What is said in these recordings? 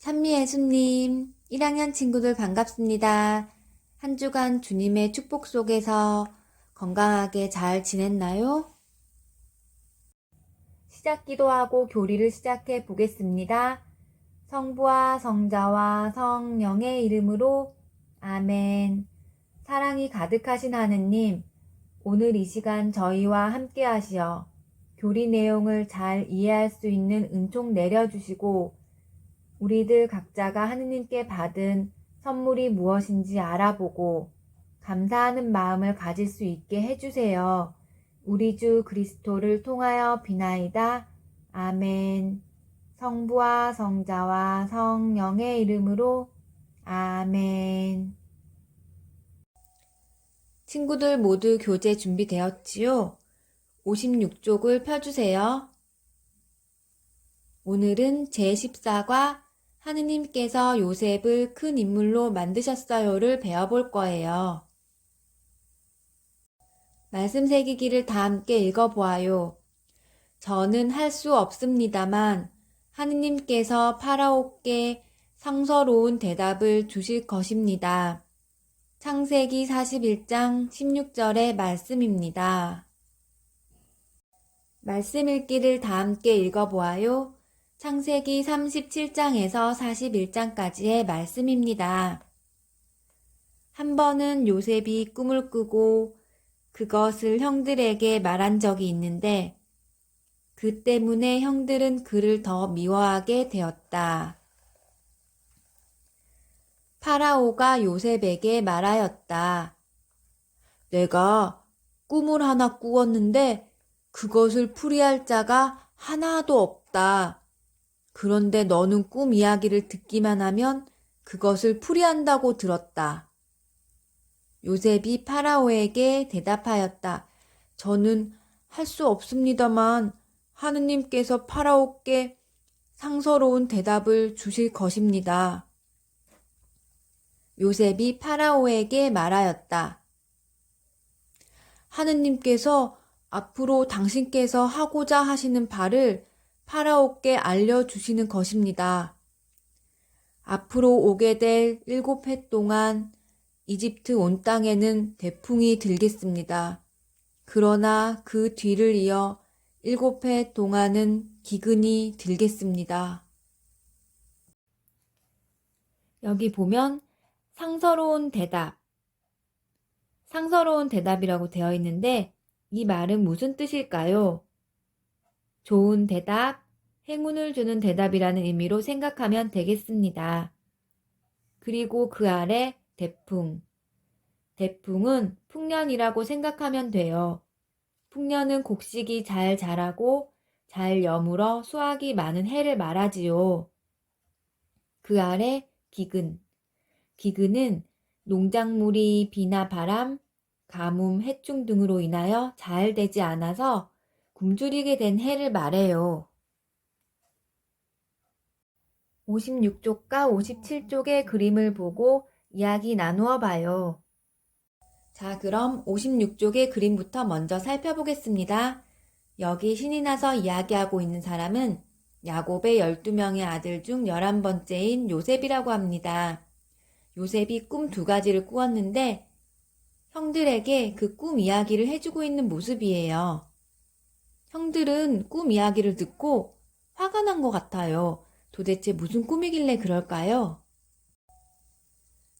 찬미예수님, 1학년 친구들 반갑습니다. 한 주간 주님의 축복 속에서 건강하게 잘 지냈나요? 시작 기도하고 교리를 시작해 보겠습니다. 성부와 성자와 성령의 이름으로 아멘. 사랑이 가득하신 하느님, 오늘 이 시간 저희와 함께 하시어 교리 내용을 잘 이해할 수 있는 은총 내려주시고 우리들 각자가 하느님께 받은 선물이 무엇인지 알아보고 감사하는 마음을 가질 수 있게 해주세요. 우리 주 그리스도를 통하여 비나이다. 아멘. 성부와 성자와 성령의 이름으로 아멘. 친구들 모두 교재 준비되었지요? 56쪽을 펴주세요. 오늘은 제14과 하느님께서 요셉을 큰 인물로 만드셨어요를 배워볼 거예요. 말씀 새기기를 다 함께 읽어보아요. 저는 할 수 없습니다만 하느님께서 파라오께 성서로운 대답을 주실 것입니다. 창세기 41장 16절의 말씀입니다. 말씀 읽기를 다 함께 읽어보아요. 창세기 37장에서 41장까지의 말씀입니다. 한 번은 요셉이 꿈을 꾸고 그것을 형들에게 말한 적이 있는데 그 때문에 형들은 그를 더 미워하게 되었다. 파라오가 요셉에게 말하였다. 내가 꿈을 하나 꾸었는데 그것을 풀이할 자가 하나도 없다. 그런데 너는 꿈 이야기를 듣기만 하면 그것을 풀이한다고 들었다. 요셉이 파라오에게 대답하였다. 저는 할 수 없습니다만 하느님께서 파라오께 상서로운 대답을 주실 것입니다. 요셉이 파라오에게 말하였다. 하느님께서 앞으로 당신께서 하고자 하시는 바를 파라오께 알려주시는 것입니다. 앞으로 오게 될 일곱 해 동안 이집트 온 땅에는 대풍이 들겠습니다. 그러나 그 뒤를 이어 일곱 해 동안은 기근이 들겠습니다. 여기 보면 상서로운 대답, 상서로운 대답이라고 되어 있는데 이 말은 무슨 뜻일까요? 좋은 대답, 행운을 주는 대답이라는 의미로 생각하면 되겠습니다. 그리고 그 아래 대풍. 대풍은 풍년이라고 생각하면 돼요. 풍년은 곡식이 잘 자라고 잘 여물어 수확이 많은 해를 말하지요. 그 아래 기근. 기근은 농작물이 비나 바람, 가뭄, 해충 등으로 인하여 잘 되지 않아서 굶주리게 된 해를 말해요. 56쪽과 57쪽의 그림을 보고 이야기 나누어 봐요. 자, 그럼 56쪽의 그림부터 먼저 살펴보겠습니다. 여기 신이 나서 이야기하고 있는 사람은 야곱의 12명의 아들 중 11번째인 요셉이라고 합니다. 요셉이 꿈 두 가지를 꾸었는데 형들에게 그 꿈 이야기를 해주고 있는 모습이에요. 형들은 꿈 이야기를 듣고 화가 난 것 같아요. 도대체 무슨 꿈이길래 그럴까요?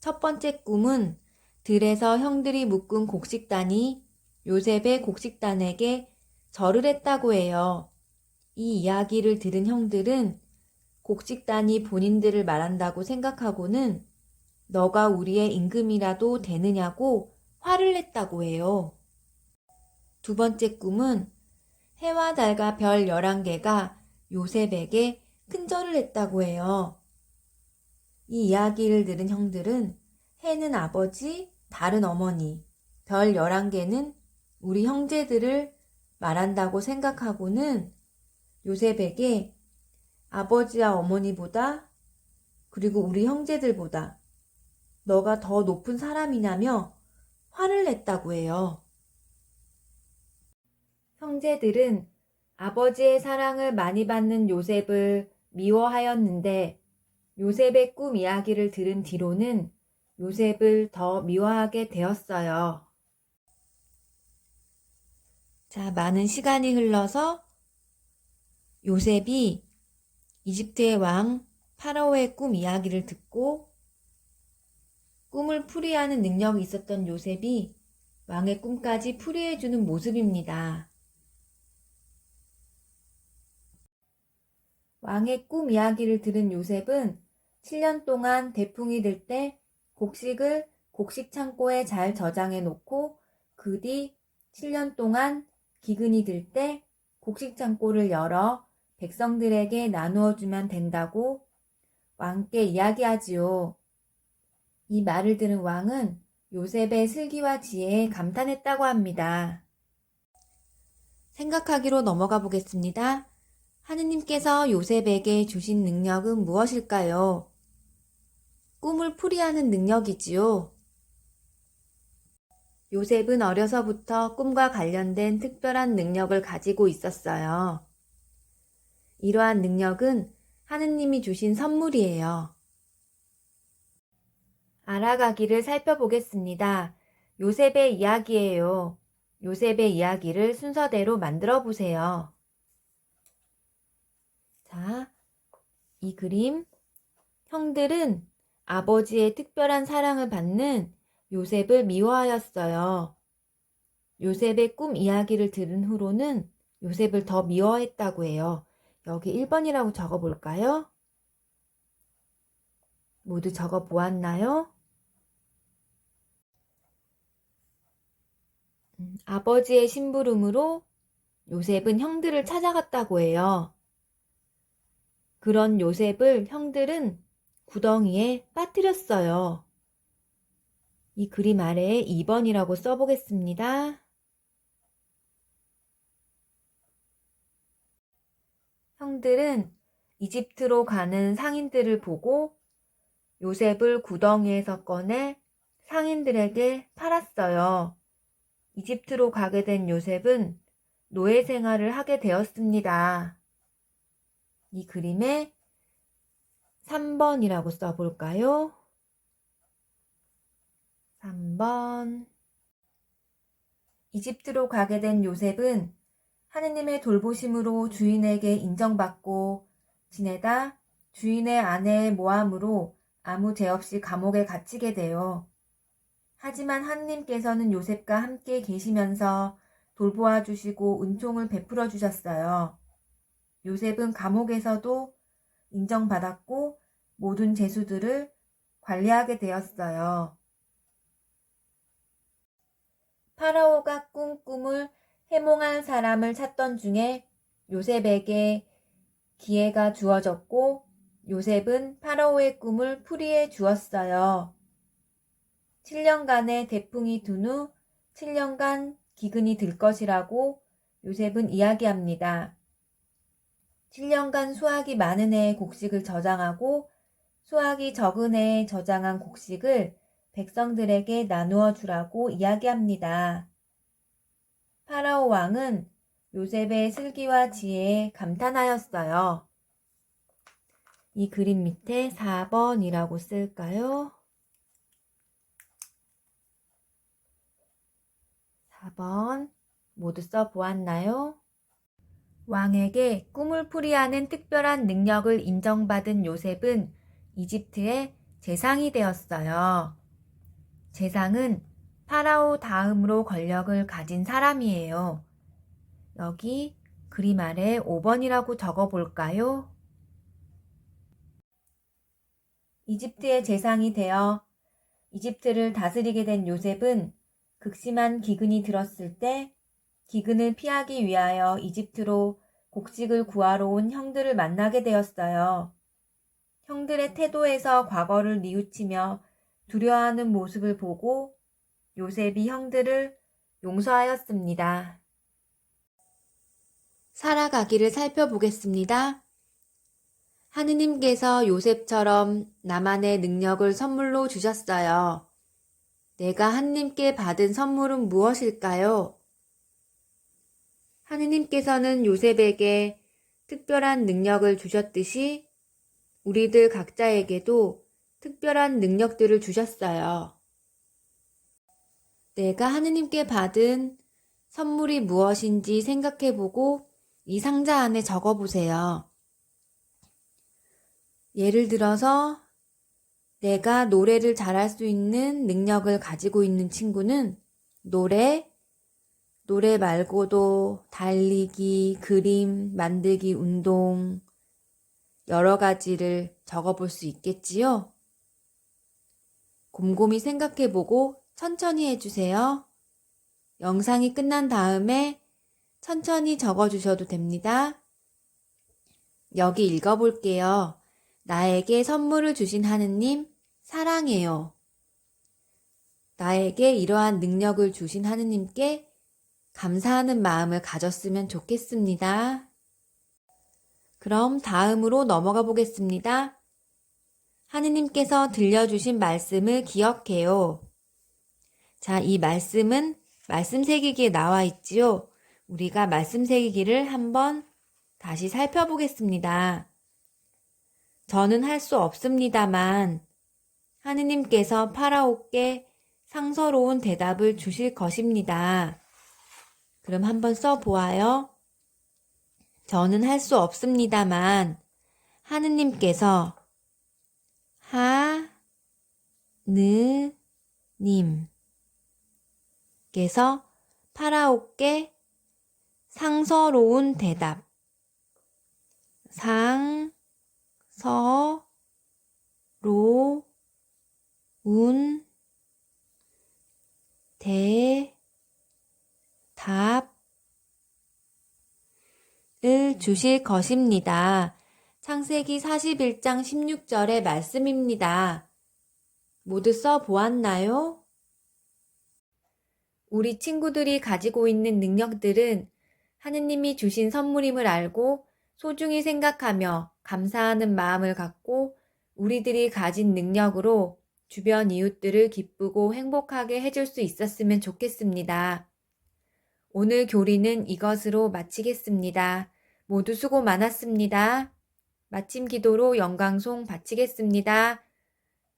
첫 번째 꿈은 들에서 형들이 묶은 곡식단이 요셉의 곡식단에게 절을 했다고 해요. 이 이야기를 들은 형들은 곡식단이 본인들을 말한다고 생각하고는 너가 우리의 임금이라도 되느냐고 화를 냈다고 해요. 두 번째 꿈은 해와 달과 별 11개가 요셉에게 큰절을 했다고 해요. 이 이야기를 들은 형들은 해는 아버지, 달은 어머니, 별 11개는 우리 형제들을 말한다고 생각하고는 요셉에게 아버지와 어머니보다 그리고 우리 형제들보다 너가 더 높은 사람이냐며 화를 냈다고 해요. 형제들은 아버지의 사랑을 많이 받는 요셉을 미워하였는데 요셉의 꿈 이야기를 들은 뒤로는 요셉을 더 미워하게 되었어요. 자, 많은 시간이 흘러서 요셉이 이집트의 왕 파라오의 꿈 이야기를 듣고 꿈을 풀이하는 능력이 있었던 요셉이 왕의 꿈까지 풀이해주는 모습입니다. 왕의 꿈 이야기를 들은 요셉은 7년 동안 대풍이 들 때 곡식을 곡식 창고에 잘 저장해 놓고 그 뒤 7년 동안 기근이 들 때 곡식 창고를 열어 백성들에게 나누어 주면 된다고 왕께 이야기하지요. 이 말을 들은 왕은 요셉의 슬기와 지혜에 감탄했다고 합니다. 생각하기로 넘어가 보겠습니다. 하느님께서 요셉에게 주신 능력은 무엇일까요? 꿈을 풀이하는 능력이지요. 요셉은 어려서부터 꿈과 관련된 특별한 능력을 가지고 있었어요. 이러한 능력은 하느님이 주신 선물이에요. 알아가기를 살펴보겠습니다. 요셉의 이야기예요. 요셉의 이야기를 순서대로 만들어 보세요. 자, 이 그림. 형들은 아버지의 특별한 사랑을 받는 요셉을 미워하였어요. 요셉의 꿈 이야기를 들은 후로는 요셉을 더 미워했다고 해요. 여기 1번이라고 적어 볼까요? 모두 적어 보았나요? 음, 아버지의 심부름으로 요셉은 형들을 찾아갔다고 해요. 그런 요셉을 형들은 구덩이에 빠뜨렸어요. 이 그림 아래에 2번이라고 써보겠습니다. 형들은 이집트로 가는 상인들을 보고 요셉을 구덩이에서 꺼내 상인들에게 팔았어요. 이집트로 가게 된 요셉은 노예 생활을 하게 되었습니다. 이 그림에 3번이라고 써볼까요? 3번. 이집트로 가게 된 요셉은 하느님의 돌보심으로 주인에게 인정받고 지내다 주인의 아내의 모함으로 아무 죄 없이 감옥에 갇히게 돼요. 하지만 하느님께서는 요셉과 함께 계시면서 돌보아 주시고 은총을 베풀어 주셨어요. 요셉은 감옥에서도 인정받았고 모든 재수들을 관리하게 되었어요. 파라오가 꾼 꿈을 해몽할 사람을 찾던 중에 요셉에게 기회가 주어졌고 요셉은 파라오의 꿈을 풀이해 주었어요. 7년간의 대풍이 둔 후 7년간 기근이 들 것이라고 요셉은 이야기합니다. 7년간 수확이 많은 해의 곡식을 저장하고 수확이 적은 해에 저장한 곡식을 백성들에게 나누어 주라고 이야기합니다. 파라오 왕은 요셉의 슬기와 지혜에 감탄하였어요. 이 그림 밑에 4번이라고 쓸까요? 4번 모두 써보았나요? 왕에게 꿈을 풀이하는 특별한 능력을 인정받은 요셉은 이집트의 재상이 되었어요. 재상은 파라오 다음으로 권력을 가진 사람이에요. 여기 그림 아래 5번이라고 적어 볼까요? 이집트의 재상이 되어 이집트를 다스리게 된 요셉은 극심한 기근이 들었을 때 기근을 피하기 위하여 이집트로 곡식을 구하러 온 형들을 만나게 되었어요. 형들의 태도에서 과거를 뉘우치며 두려워하는 모습을 보고 요셉이 형들을 용서하였습니다. 살아가기를 살펴보겠습니다. 하느님께서 요셉처럼 나만의 능력을 선물로 주셨어요. 내가 하느님께 받은 선물은 무엇일까요? 하느님께서는 요셉에게 특별한 능력을 주셨듯이 우리들 각자에게도 특별한 능력들을 주셨어요. 내가 하느님께 받은 선물이 무엇인지 생각해보고 이 상자 안에 적어보세요. 예를 들어서 내가 노래를 잘할 수 있는 능력을 가지고 있는 친구는 노래, 노래 말고도 달리기, 그림, 만들기, 운동, 여러 가지를 적어 볼 수 있겠지요? 곰곰이 생각해 보고 천천히 해주세요. 영상이 끝난 다음에 천천히 적어 주셔도 됩니다. 여기 읽어 볼게요. 나에게 선물을 주신 하느님, 사랑해요. 나에게 이러한 능력을 주신 하느님께 감사하는 마음을 가졌으면 좋겠습니다. 그럼 다음으로 넘어가 보겠습니다. 하느님께서 들려주신 말씀을 기억해요. 자, 이 말씀은 말씀 새기기에 나와 있지요. 우리가 말씀 새기기를 한번 다시 살펴보겠습니다. 저는 할 수 없습니다만 하느님께서 파라오께 상서로운 대답을 주실 것입니다. 그럼 한번 써보아요. 저는 할 수 없습니다만 하느님께서 하 느 님 께서 파라오께 상서로운 대답 상 서 로 운 대 답을 주실 것입니다. 창세기 41장 16절의 말씀입니다. 모두 써 보았나요? 우리 친구들이 가지고 있는 능력들은 하느님이 주신 선물임을 알고 소중히 생각하며 감사하는 마음을 갖고 우리들이 가진 능력으로 주변 이웃들을 기쁘고 행복하게 해줄 수 있었으면 좋겠습니다. 오늘 교리는 이것으로 마치겠습니다. 모두 수고 많았습니다. 마침 기도로 영광송 바치겠습니다.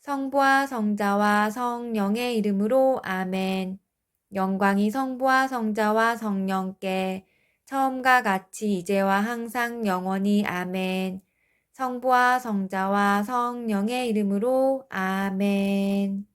성부와 성자와 성령의 이름으로 아멘. 영광이 성부와 성자와 성령께 처음과 같이 이제와 항상 영원히 아멘. 성부와 성자와 성령의 이름으로 아멘.